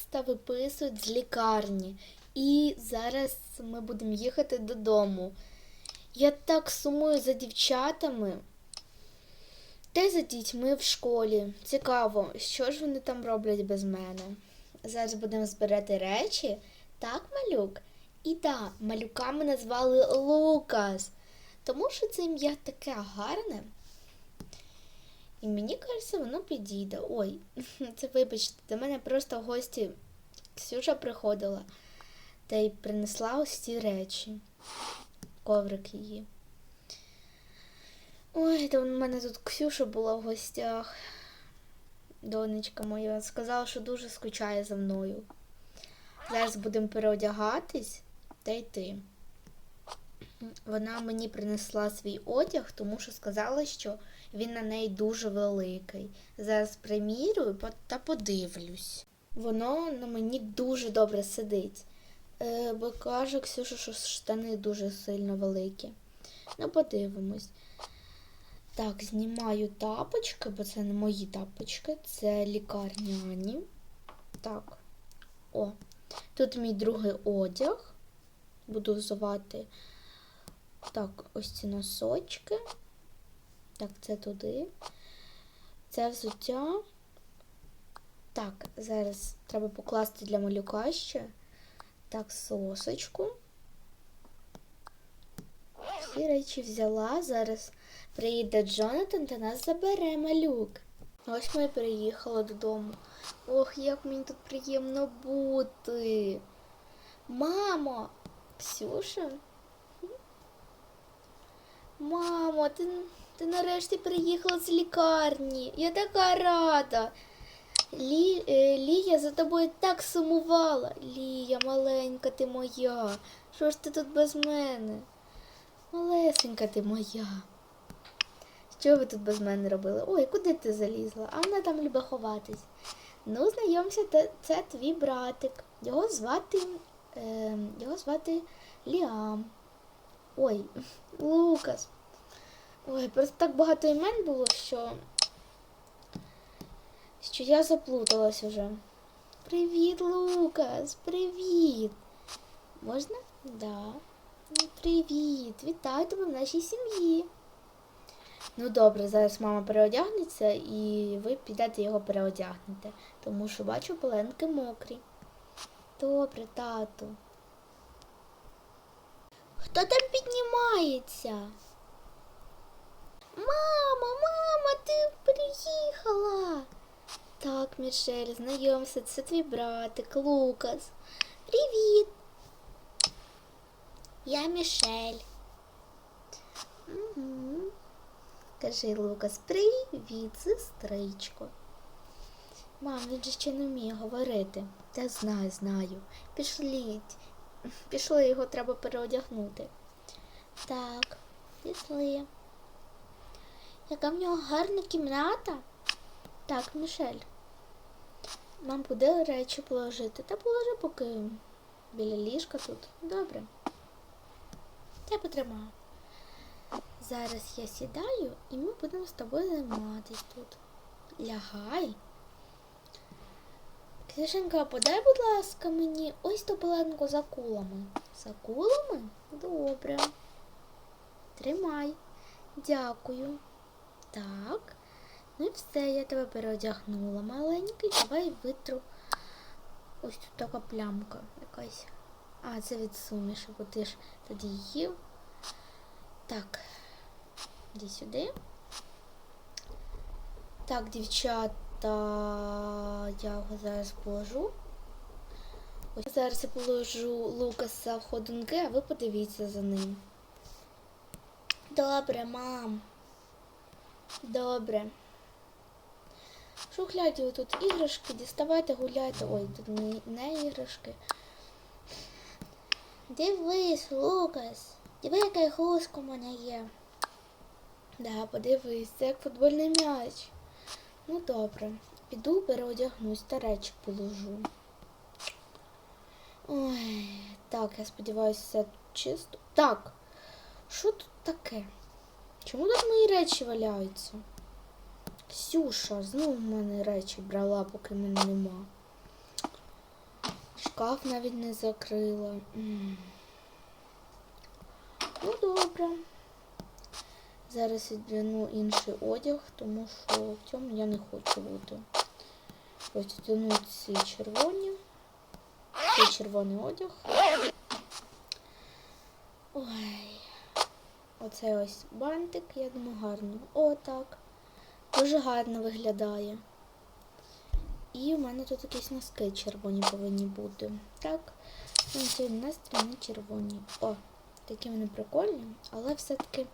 наконець-то виписують з лікарні. І зараз ми будемо їхати додому. Я так сумую за дівчатами. Та за дітьми в школі. Цікаво, що ж вони там роблять без мене. Зараз будемо збирати речі. Так, малюк? І так, малюка ми назвали Лукас, тому що це ім'я таке гарне. І мені кажеться, воно підійде. Ой, це вибачте, до мене просто в гості Ксюша приходила та й принесла ось ці речі. Коврик її. Ой, та в мене тут Ксюша була в гостях. Донечка моя сказала, що дуже скучає за мною. Зараз будемо переодягатись та йти. Вона мені принесла свій одяг, тому що сказала, що він на неї дуже великий. Зараз примірюю та подивлюсь. Воно на мені дуже добре сидить. Е, бо каже Ксюша, що штани дуже сильно великі. Ну, подивимось. Так, знімаю тапочки, бо це не мої тапочки, це лікарняні. Так. О, тут мій другий одяг. Буду взувати. Так, ось ці носочки. Так, це туди. Це взуття. Так, зараз треба покласти для малюка ще. Так, сосочку. Всі речі взяла. Зараз приїде Джонатан та нас забере малюк. Ось ми приїхали додому. Ох, як мені тут приємно бути. Мамо, Ксюша? Мамо, ти, ти нарешті приїхала з лікарні. Я така рада. Лі, е, Лія за тобою так сумувала. Лія, маленька ти моя. Що ж ти тут без мене? Малесенька ти моя. Що ви тут без мене робили? Ой, куди ти залізла? А вона там любить ховатись. Ну, знайомся, це твій братик. Його звати. Е, його звати Ліам. Ой, Лукас. Ой, просто так багато імен було, що. Що я заплуталась уже. Привіт, Лукас! Привіт! Можна? Да. Ну, Привіт! Вітаю тебе в нашій сім'ї. Ну добре, зараз мама переодягнеться і ви підете його переодягнете, тому що бачу пеленки мокрі. Добре, тату. Хто там піднімається? Мама, мама, ти приїхала. Так, Мішель, знайомся, це твій братик Лукас. Привіт. Я Мішель. Угу. Кажи, Лукас, привіт, сестричко. Мам, він же ще не вміє говорити. Та знаю, знаю. Пішліть. Пішли, його треба переодягнути. Так, пішли. Яка в нього гарна кімната? Так, Мішель. Мам, куди речі положити? Та положи поки біля ліжка тут. Добре. Я потримаю. Зараз я сідаю і ми будемо з тобою займатись тут. Лягай. Ксюшенька, подай, будь ласка, мені ось ту пеленку за кулами. За кулами? Добре. Тримай. Дякую. Так. Ну і все, я тебе переодягнула. Маленький, давай витру. Ось тут така плямка якась. А, це від суміші, бо ти ж тоді їв. Так, іди сюди. Так, дівчата, я його зараз положу. Ось зараз я положу Лукаса в ходунки, а ви подивіться за ним. Добре, мам. Добре. Шухляйте ви тут іграшки, діставайте, гуляйте. Ой, тут не, іграшки. Дивись, Лукас. Диви, яка гуска у мене є. Да, подивись, це як футбольний м'яч. Ну добре. Піду переодягнусь та речі положу. Ой, так, я сподіваюся, все чисто. Так, що тут таке? Чому тут мої речі валяються? Ксюша, знову в мене речі брала, поки мене нема. шкаф навіть не закрила. Ну, добре. Зараз віддяну інший одяг, тому що в цьому я не хочу бути. Ось віддяну ці червоні. Цей червоний одяг. Ой. Оце ось бантик, я думаю, гарно. О, так. Дуже гарно виглядає. І в мене тут якісь носки червоні повинні бути. Так. Ну, сьогодні настрій не червоні. О, такі вони прикольні, але все-таки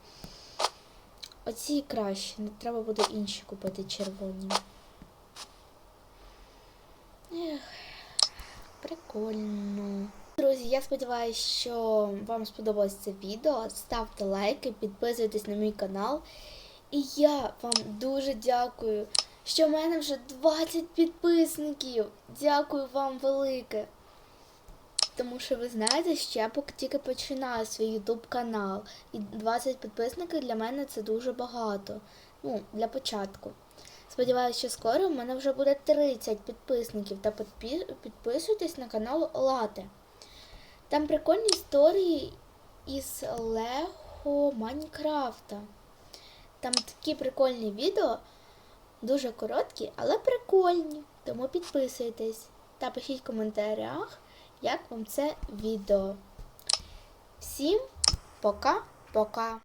оці краще. Не треба буде інші купити червоні. Ех, прикольно. Друзі, я сподіваюся, що вам сподобалось це відео. Ставте лайки, підписуйтесь на мій канал. І я вам дуже дякую, що в мене вже 20 підписників. Дякую вам велике. Тому що ви знаєте, що я поки тільки починаю свій YouTube канал. І 20 підписників для мене це дуже багато. Ну, для початку. Сподіваюся, що скоро в мене вже буде 30 підписників. Та підпі- підписуйтесь на канал Лате. Там прикольні історії із Лего Майнкрафта. Там такі прикольні відео, дуже короткі, але прикольні. Тому підписуйтесь та пишіть в коментарях, як вам це відео. Всім пока-пока!